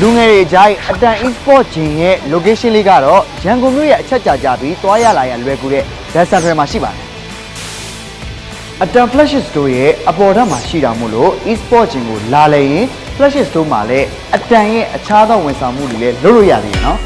လူငယ်တွေကြိုက်အတန် e-sport ဂျင်ရဲ့ location လေးကတော့ရန်ကုန်မြို့ရဲ့အချက်ကြာကြပြီးတွားရလာရလွယ်ကူတဲ့ data center မှာရှိပါတယ်အတန် flash store ရဲ့အပေါ်ဓာတ်မှာရှိတာမို့လို့ e-sport ဂျင်ကိုလာလေရင် flash store မှာလည်းအတန်ရဲ့အခြားသောဝန်ဆောင်မှုတွေလည်းလုပ်လို့ရသေးတယ်နော်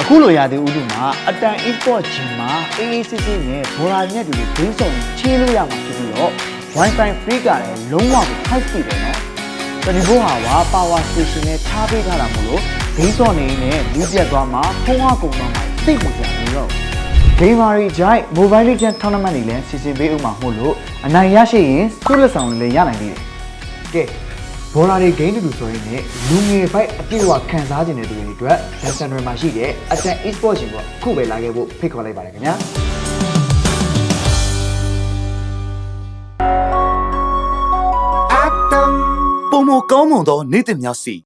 အခုလိုရသေးဥတုမှာအတန် e-sport ဂျင်မှာ AACC နဲ့ဘော်လာညက်တွေဒိန်းဆောင်ချေးလို့ရမှာဖြစ်ပြီးတော့ Wi-Fi free ကလည်းလုံးဝကို high speed ပဲနော်။တတိဘိုးဟာက power station နဲ့ထားပေးထားတာမို့လို့ဒိန်းဆောင်နေနဲ့လူပြတ်သွားမှာဖုံးအကုန်သွားမှာစိတ်မကြဘူးတော့။ gamer တွေကြိုက် mobile legend tournament တွေလည်းစီစဉ်ပေးဦးမှာမို့လို့အနိုင်ရရှိရင်စုလက်ဆောင်တွေလည်းရနိုင်သေးတယ်။ကဲဘောလာတွေဂိမ်းတူတူဆိုရင်လည်းလူငယ်ဖိုက်အပြည့်အဝခံစားခြင်းတဲ့သူတွေအတွက် Lesson တွေမှာရှိတဲ့အတန် e-sport ရှင်ကအခုပဲလာခဲ့ဖို့ဖိတ်ခေါ်လိုက်ပါတယ်ခင်ဗျာ။ ပုံမကောင်းမွန်သောနေ့တင်များစီ